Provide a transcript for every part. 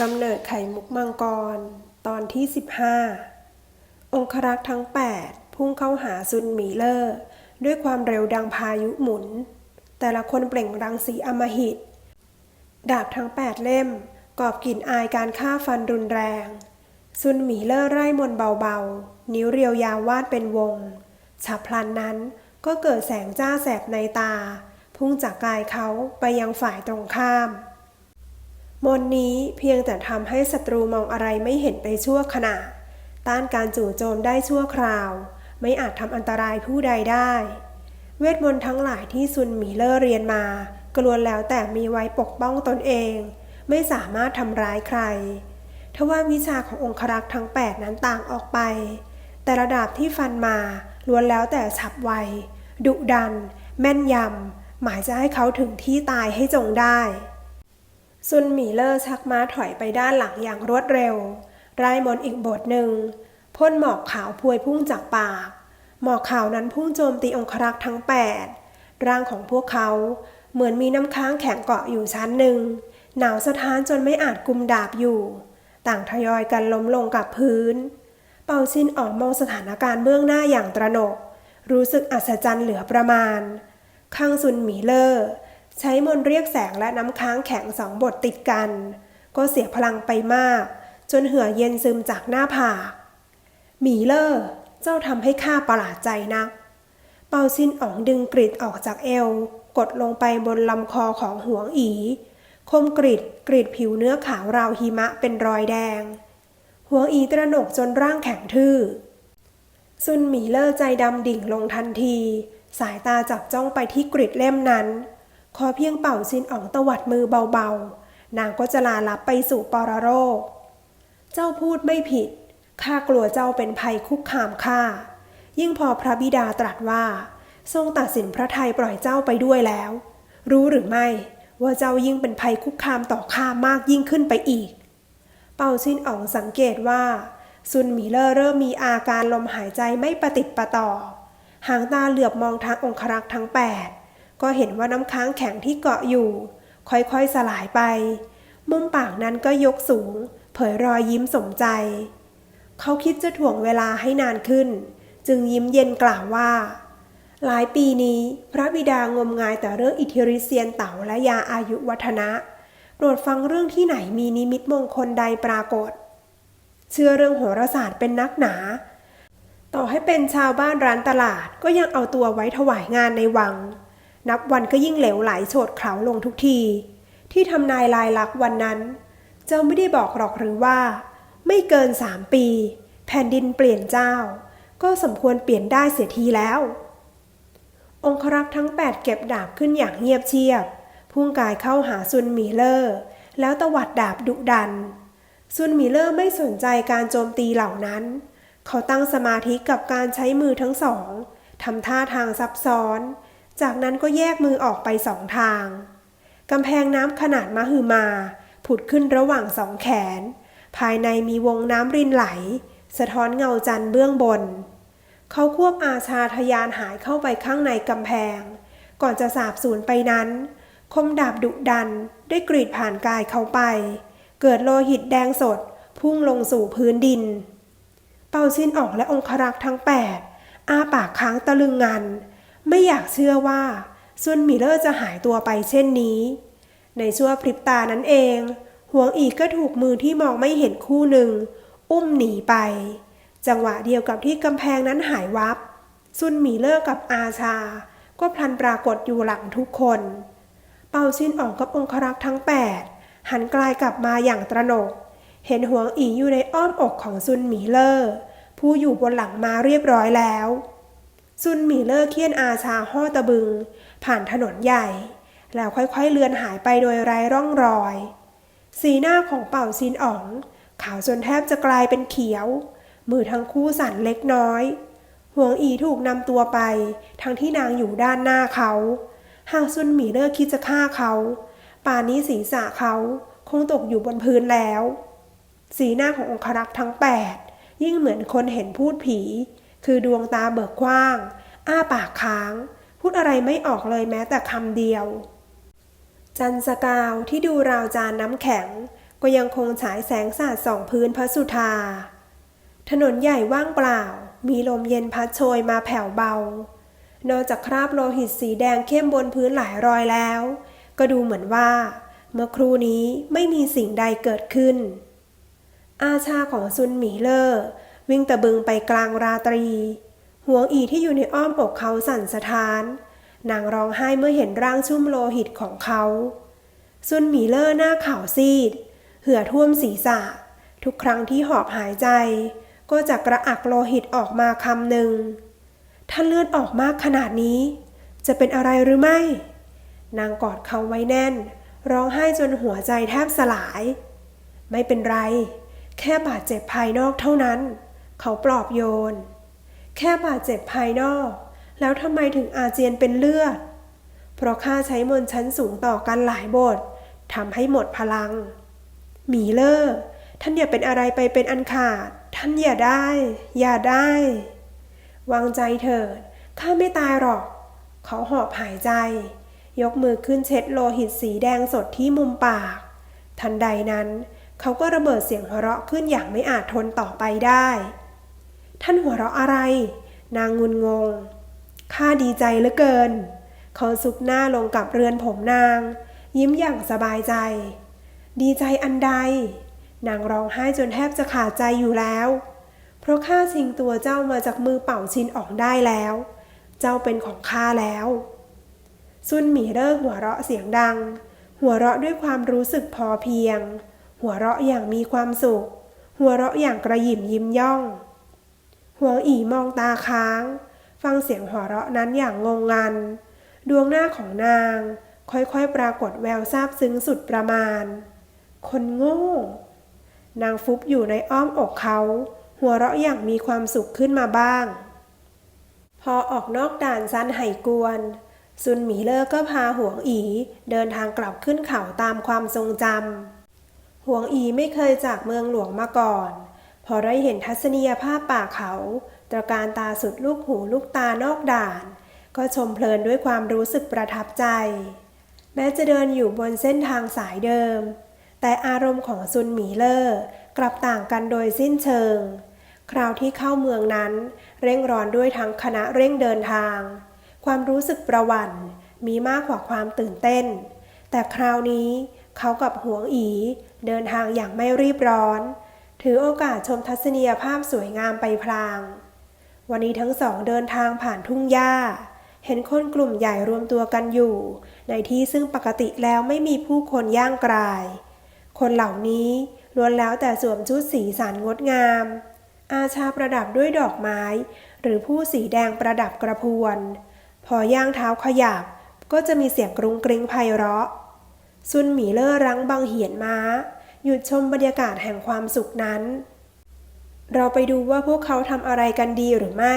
กำเนิดไข่มุกมังกร ตอนที่ 15 องครักษ์ทั้ง 8 พุ่งเข้าหาซุนหมีเลอร์ ด้วยความเร็วดังพายุหมุน แต่ละคนเปล่งรังสีอมหิต ดาบทั้ง 8 เล่ม กอบกลิ่นอายการฆ่าฟันรุนแรง ซุนหมีเลอร์ไร่มนเบาๆ นิ้วเรียวยาววาดเป็นวง ฉับพลันนั้นก็เกิดแสงจ้าแสบในตา พุ่งจากกายเขาไปยังฝ่ายตรงข้าม มนนี้เพียงแต่ทำให้ศัตรูมองอะไรไม่เห็นไปชั่วขณะ ต้านการจู่โจมได้ชั่วคราว ไม่อาจทำอันตรายผู้ใดได้ เวทมนต์ทั้งหลายที่ซุนหมีเลอร์เรียนมา กล้วนแล้วแต่มีไว้ปกป้องตนเอง ไม่สามารถทำร้ายใครทว่าวิชาขององครักษ์ทั้ง 8 นั้นต่างออกไป แต่ระดับที่ฟันมาล้วนแล้วแต่ฉับไว ดุดัน แม่นยำ หมายจะให้เขาถึงที่ตายให้จงได้ ซุนหมีเลอร์ชักม้าถอยไปด้านหลังอย่างรวดเร็วไร่มนอีกบทหนึ่งพ่นหมอกขาวพวยพุ่งจากปาก หมอกขาวนั้นพุ่งโจมตีองครักษ์ทั้งแปดร่างของพวกเขาเหมือนมีน้ำค้างแข็งเกาะอยู่ชั้นหนึ่ง หนาวสะท้านจนไม่อาจกุมดาบอยู่ ต่างทยอยกันล้มลงกับพื้น เป่าซินออกมองสถานการณ์เบื้องหน้าอย่างตระหนก รู้สึกอัศจรรย์เหลือประมาณข้างซุนหมีเลอร์ ใช้มนเรียกแสงและน้ำค้างแข็งสองบทติดกัน ก็เสียพลังไปมาก จนเหือเย็นซึมจากหน้าผากหมีเลอร์เจ้าทำให้ข้าประหลาดใจนัก เปาซินอ๋องดึงกริดออกจากเอว กดลงไปบนลำคอของหวงอี คมกริดกรีดผิวเนื้อขาวราวหิมะเป็นรอยแดงหัวอีตระหนกจนร่างแข็งทื่อซุนหมีเลอร์ใจดำดิ่งลงทันที สายตาจับจ้องไปที่กริดเล่มนั้น ขอเพียงเป่าซินอ๋องตวัดมือเบาๆ นางก็จะลาลับไปสู่ปรโรค เจ้าพูดไม่ผิด ข้ากลัวเจ้าเป็นภัยคุกคามข้า ยิ่งพอพระบิดาตรัสว่า ทรงตัดสินพระทัยปล่อยเจ้าไปด้วยแล้ว รู้หรือไม่ว่าเจ้ายิ่งเป็นภัยคุกคามต่อข้ามากยิ่งขึ้นไปอีก เป่าซินอ๋องสังเกตว่า ซุนหมีเลอร์เริ่มมีอาการลมหายใจไม่ประติดประต่อ หางตาเหลือบมองทางองครักษ์ทั้งแปด ก็เห็นว่าน้ำค้างแข็งที่เกาะอยู่ ค่อยๆสลายไป มุมปากนั้นก็ยกสูง เผยรอยยิ้มสมใจ เขาคิดจะถ่วงเวลาให้นานขึ้น จึงยิ้มเย็นกล่าวว่า หลายปีนี้ พระบิดางมงายแต่เรื่องอิทธิฤทธิ์เซียนเต่าและยาอายุวัฒนะโปรดฟังเรื่องที่ไหนมีนิมิตมงคลใดปรากฏ เชื่อเรื่องโหราศาสตร์เป็นนักหนา ต่อให้เป็นชาวบ้านร้านตลาดก็ยังเอาตัวไว้ถวายงานในวัง นับวันก็ยิ่งเหลวไหลโฉดเขลาลงทุกที ที่ทำนายลายลักษณ์วันนั้น เจ้าไม่ได้บอกหรอกหรือว่า ไม่เกินสามปี แผ่นดินเปลี่ยนเจ้า ก็สมควรเปลี่ยนได้เสียทีแล้ว องครักษ์ทั้งแปดเก็บดาบขึ้นอย่างเงียบเชียบ พุ่งกายเข้าหาซุนหมีเลอร์ แล้วตวัดดาบดุดัน ซุนหมีเลอร์ไม่สนใจการโจมตีเหล่านั้น เขาตั้งสมาธิกับการใช้มือทั้งสองทำท่าทางซับซ้อน จากนั้นก็แยกมือออกไปสองทางกำแพงน้ำขนาดมหึมา ผุดขึ้นระหว่างสองแขน ภายในมีวงน้ำรินไหล สะท้อนเงาจันทร์เบื้องบน เขาควบอาชาทยานหายเข้าไปข้างในกำแพง ก่อนจะสาบสูญไปนั้น คมดาบดุดันได้กรีดผ่านกายเขาไป เกิดโลหิตแดงสด พุ่งลงสู่พื้นดิน เป่าซินออกและองครักษ์ทั้งแปดอ้าปากค้างตะลึงงัน ไม่อยากเชื่อว่าซุนหมิเลอร์จะหายตัวไปเช่นนี้ ในชั่วพริบตานั้นเองหวงอีกก็ถูกมือที่มองไม่เห็นคู่หนึ่ง อุ้มหนีไป จังหวะเดียวกับที่กำแพงนั้นหายวับ ซุนหมีเลอร์กับอาชา ก็พลันปรากฏอยู่หลังทุกคน เป่าซินออกกับองครักษ์ทั้งแปดหันกลายกลับมาอย่างตระหนก เห็นหวงอีอยู่ในอ้อมอกของซุนหมีเลอร์ผู้อยู่บนหลังมาเรียบร้อยแล้ว ซุนหมีเลอร์เคียนอาชาห่อตะบึง ผ่านถนนใหญ่ แล้วค่อยๆเลือนหายไปโดยไร้ร่องรอย สีหน้าของเป่าซินอ๋อง ขาวจนแทบจะกลายเป็นเขียว มือทั้งคู่สั่นเล็กน้อยห่วงอีถูกนำตัวไป ทั้งที่นางอยู่ด้านหน้าเขา หากซุนหมีเลอร์คิดจะฆ่าเขาป่านนี้ศีรษะเขาคงตกอยู่บนพื้นแล้ว สีหน้าขององครักษ์ทั้งแปดยิ่งเหมือนคนเห็นพูดผี คือดวงตาเบิกกว้าง อ้าปากค้าง พูดอะไรไม่ออกเลยแม้แต่คำเดียว จันสกาวที่ดูราวจานน้ำแข็ง ก็ยังคงฉายแสงสาดส่องพื้นพระสุธา ถนนใหญ่ว่างเปล่า มีลมเย็นพัดโชยมาแผ่วเบา นอกจากคราบโลหิตสีแดงเข้มบนพื้นหลายรอยแล้ว ก็ดูเหมือนว่า เมื่อครู่นี้ไม่มีสิ่งใดเกิดขึ้นอาชาของซุนหมีเลอร์ วิ่งตะบึงไปกลางราตรีหัวอีที่อยู่ในอ้อมอกเขาสั่นสะท้าน นางร้องไห้เมื่อเห็นร่างชุ่มโลหิตของเขาซุนหมีเลอร์หน้าขาวซีด เหือท่วมศีรษะ ทุกครั้งที่หอบหายใจ ก็จะกระอักโลหิตออกมาคำหนึ่ง ถ้าเลือดออกมากขนาดนี้ จะเป็นอะไรหรือไม่ นางกอดเขาไว้แน่น ร้องไห้จนหัวใจแทบสลาย ไม่เป็นไร แค่บาดเจ็บภายนอกเท่านั้น เขาปลอบโยน แค่บาดเจ็บภายนอก แล้วทำไมถึงอาเจียนเป็นเลือด เพราะข้าใช้มนชั้นสูงต่อกันหลายบททำให้หมดพลัง หมีเลอร์ท่านอย่าเป็นอะไรไปเป็นอันขาด ท่านอย่าได้ อย่าได้ วางใจเถิด ข้าไม่ตายหรอก เขาหอบหายใจ ยกมือขึ้นเช็ดโลหิตสีแดงสดที่มุมปาก ทันใดนั้น เขาก็ระเบิดเสียงหัวเราะขึ้นอย่างไม่อาจทนต่อไปได้ ท่านหัวเราะอะไร นางงุนงง ข้าดีใจเหลือเกิน เขาซุกหน้าลงกับเรือนผมนาง ยิ้มอย่างสบายใจ ดีใจอันใด นางร้องไห้จนแทบจะขาดใจอยู่แล้ว เพราะข้าชิงตัวเจ้ามาจากมือเป่าชินออกได้แล้ว เจ้าเป็นของข้าแล้ว ซุนหมีเลิกหัวเราะเสียงดัง หัวเราะด้วยความรู้สึกพอเพียง หัวเราะอย่างมีความสุข หัวเราะอย่างกระหยิมยิ้มย่อง หัวอีมองตาค้าง ฟังเสียงหัวเราะนั้นอย่างงงงัน ดวงหน้าของนาง ค่อยๆปรากฏแววซาบซึ้งสุดประมาณ คนโง่ นางฟุบอยู่ในอ้อมอกเขา หัวเราะอย่างมีความสุขขึ้นมาบ้าง พอออกนอกด่านซันไห่กวน ซุนหมีเลอร์ก็พาหวงอีเดินทางกลับขึ้นเขาตามความทรงจำหวงอีไม่เคยจากเมืองหลวงมาก่อน พอได้เห็นทัศนียภาพป่าเขา ตระการตาสุดลูกหูลูกตานอกด่าน ก็ชมเพลินด้วยความรู้สึกประทับใจ แม้จะเดินอยู่บนเส้นทางสายเดิม แต่อารมณ์ของซุนหมีเลอร์กลับต่างกันโดยสิ้นเชิง คราวที่เข้าเมืองนั้น เร่งร้อนด้วยทั้งคณะเร่งเดินทาง ความรู้สึกประหวั่นมีมากกว่าความตื่นเต้น แต่คราวนี้เขากับหวงอีเดินทางอย่างไม่รีบร้อน ถือโอกาสชมทัศนียภาพสวยงามไปพลาง วันนี้ทั้งสองเดินทางผ่านทุ่งหญ้า เห็นคนกลุ่มใหญ่รวมตัวกันอยู่ ในที่ซึ่งปกติแล้วไม่มีผู้คนย่างกราย คนเหล่านี้ล้วนแล้วแต่สวมชุดสีสันงดงาม อาชาประดับด้วยดอกไม้ หรือผู้สีแดงประดับกระพวน พอย่างเท้าขยับก็จะมีเสียงกรุงกริงไพเราะซุนหมีเลอร์รั้งบังเหียนม้า หยุดชมบรรยากาศแห่งความสุขนั้น เราไปดูว่าพวกเขาทำอะไรกันดีหรือไม่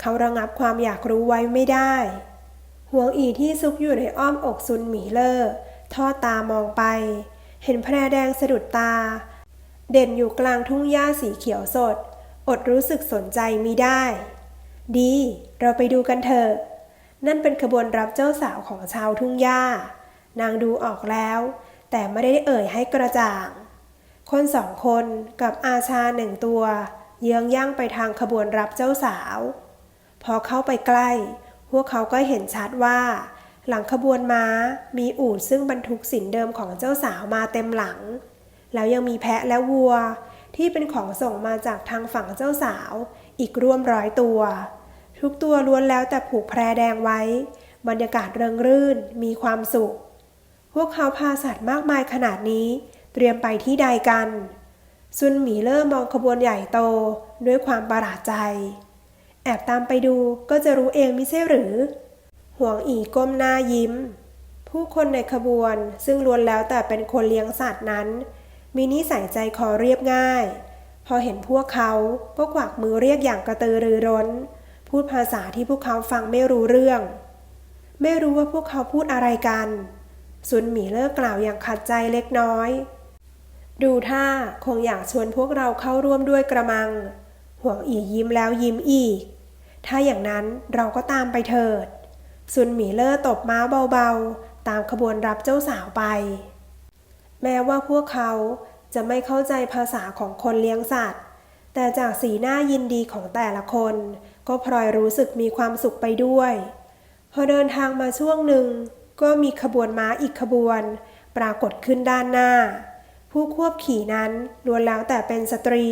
เขาระงับความอยากรู้ไว้ไม่ได้ห่วงอีที่ซุกอยู่ในอ้อมอกซุนหมีเลอร์ทอดตามองไป เห็นแพรแดงสะดุดตา เด่นอยู่กลางทุ่งหญ้าสีเขียวสด อดรู้สึกสนใจมิได้ ดี เราไปดูกันเถอะ นั่นเป็นขบวนรับเจ้าสาวของชาวทุ่งหญ้า นางดูออกแล้ว แต่ไม่ได้เอ่ยให้กระจ่าง คนสองคนกับอาชาหนึ่งตัว เยื้องย่างไปทางขบวนรับเจ้าสาว พอเข้าไปใกล้ พวกเขาก็เห็นชัดว่า หลังขบวนม้ามีอูฐซึ่งบรรทุกสินเดิมของเจ้าสาวมาเต็มหลัง แล้วยังมีแพะและวัว ที่เป็นของส่งมาจากทางฝั่งเจ้าสาว อีกร่วมร้อยตัว ทุกตัวล้วนแล้วแต่ผูกแพรแดงไว้ บรรยากาศเริงรื่นมีความสุข พวกเขาพาสัตว์มากมายขนาดนี้ เตรียมไปที่ใดกัน ซุนหมีเริ่มมองขบวนใหญ่โตด้วยความประหลาดใจ แอบตามไปดูก็จะรู้เองไม่ใช่หรือ ห่วงอีก้มหน้ายิ้ม ผู้คนในขบวนซึ่งล้วนแล้วแต่เป็นคนเลี้ยงสัตว์นั้น มีนิสัยใจคอเรียบง่าย พอเห็นพวกเขาก็กวักมือเรียกอย่างกระตือรือร้น พูดภาษาที่พวกเขาฟังไม่รู้เรื่อง ไม่รู้ว่าพวกเขาพูดอะไรกัน ซุนหมีเลิกกล่าวอย่างขัดใจเล็กน้อย ดูท่าคงอยากชวนพวกเราเข้าร่วมด้วยกระมัง ห่วงอียิ้มแล้วยิ้มอีก ถ้าอย่างนั้นเราก็ตามไปเถิดซุนหมีเลอร์ตบม้าเบาๆ ตามขบวนรับเจ้าสาวไป แม้ว่าพวกเขาจะไม่เข้าใจภาษาของคนเลี้ยงสัตว์ แต่จากสีหน้ายินดีของแต่ละคน ก็พลอยรู้สึกมีความสุขไปด้วย พอเดินทางมาช่วงหนึ่ง ก็มีขบวนม้าอีกขบวน ปรากฏขึ้นด้านหน้า ผู้ควบขี่นั้นล้วนแล้วแต่เป็นสตรี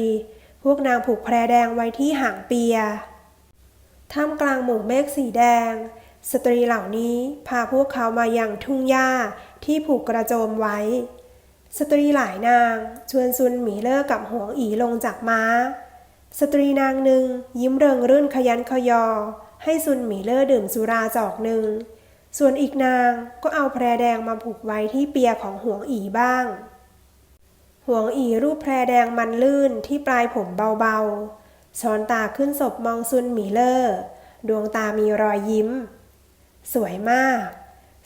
พวกนางผูกแพรแดงไว้ที่หางเปีย ท่ามกลางหมู่เมฆสีแดง สตรีเหล่านี้พาพวกเขามายังทุ่งหญ้าที่ผูกกระโจมไว้ สตรีหลายนางชวนซุนหมีเลิกกับหวงอีลงจากม้า สตรีนางหนึ่งยิ้มเริงรื่นขยันขยอ ให้ซุนหมีเล่อดื่มสุราจอกหนึ่ง ส่วนอีกนางก็เอาแพรแดงมาผูกไว้ที่เปียของห่วงอีบ้าง ห่วงอีรูปแพรแดงมันลื่นที่ปลายผมเบาๆช้อนตาขึ้นศพมองซุนหมีเลอร์ดวงตามีรอยยิ้ม สวยมาก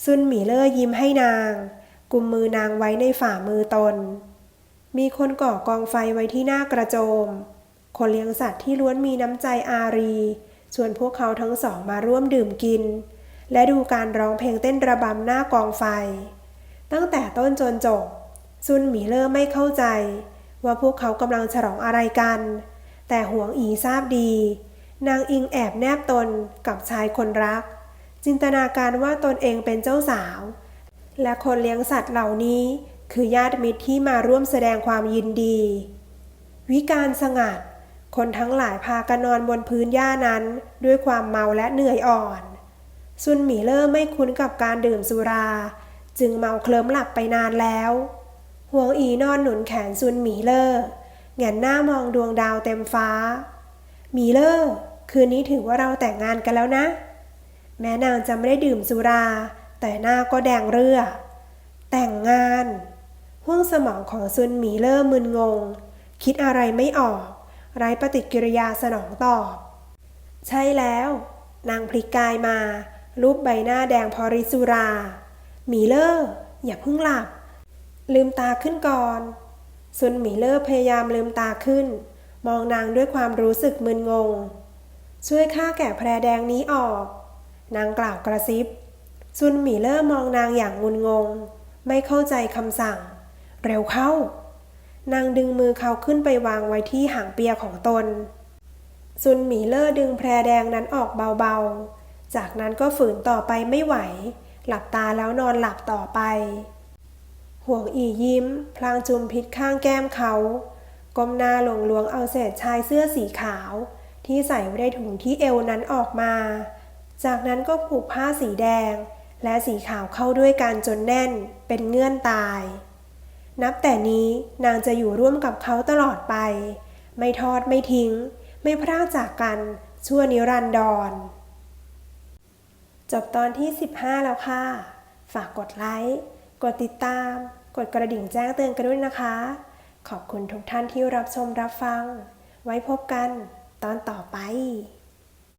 ซุนหมีเลอร์ยิ้มให้นาง กุมมือนางไว้ในฝ่ามือตน มีคนก่อกองไฟไว้ที่หน้ากระโจม คนเลี้ยงสัตว์ที่ล้วนมีน้ำใจอารี ชวนพวกเขาทั้งสองมาร่วมดื่มกิน และดูการร้องเพลงเต้นระบำหน้ากองไฟ ตั้งแต่ต้นจนจบ ซุนหมีเลอร์ไม่เข้าใจ ว่าพวกเขากำลังฉลองอะไรกัน แต่หวงอีทราบดี นางอิงแอบแนบตนกับชายคนรัก จินตนาการว่าตนเองเป็นเจ้าสาว และคนเลี้ยงสัตว์เหล่านี้ คือญาติมิตรที่มาร่วมแสดงความยินดี วิการสงัดคนทั้งหลายพากันนอนบนพื้นหญ้านั้น ด้วยความเมาและเหนื่อยอ่อน ซุนหมีเลอร์ไม่คุ้นกับการดื่มสุรา จึงเมาเคลิ้มหลับไปนานแล้วห่วงอีนอนหนุนแขนซุนหมีเลอร์แงนหน้ามองดวงดาวเต็มฟ้า หมีเลอร์คืนนี้ถือว่าเราแต่งงานกันแล้วนะ แม้นางจะไม่ได้ดื่มสุรา แต่หน้าก็แดงเรือ แต่งงานห้วงสมองของซุนหมีเลอร์มึนงง คิดอะไรไม่ออก ไร้ปฏิกิริยาสนองตอบ ใช่แล้ว นางพลิกกายมา รูปใบหน้าแดงพอริสุรา หมีเลอร์อย่าเพิ่งหลับ ลืมตาขึ้นก่อนซุนหมีเลอร์พยายามลืมตาขึ้น มองนางด้วยความรู้สึกมึนงง ช่วยข้าแก่แพรแดงนี้ออก นางกล่าวกระซิบซุนหมีเลอร์มองนางอย่างงุนงง ไม่เข้าใจคำสั่ง เร็วเข้า นางดึงมือเขาขึ้นไปวางไว้ที่หางเปียของตนซุนหมีเลอร์ดึงแพรแดงนั้นออกเบาๆ จากนั้นก็ฝืนต่อไปไม่ไหว หลับตาแล้วนอนหลับต่อไป ห่วงอียิ้ม พลางจุมพิษข้างแก้มเขาก้มหน้าหลงลวงเอาเศษชายเสื้อสีขาว ที่ใส่ไว้ในถุงที่เอวนั้นออกมา จากนั้นก็ผูกผ้าสีแดง และสีขาวเข้าด้วยกันจนแน่นเป็นเงื่อนตาย นับแต่นี้นางจะอยู่ร่วมกับเขาตลอดไป ไม่ทอดไม่ทิ้ง ไม่พรากจากกัน ชั่วนิรันดร จบตอนที่ 15 แล้วค่ะ ฝากกดไลค์ กดติดตาม กดกระดิ่งแจ้งเตือนกันด้วยนะคะ ขอบคุณทุกท่านที่รับชมรับฟัง ไว้พบกันตอนต่อไป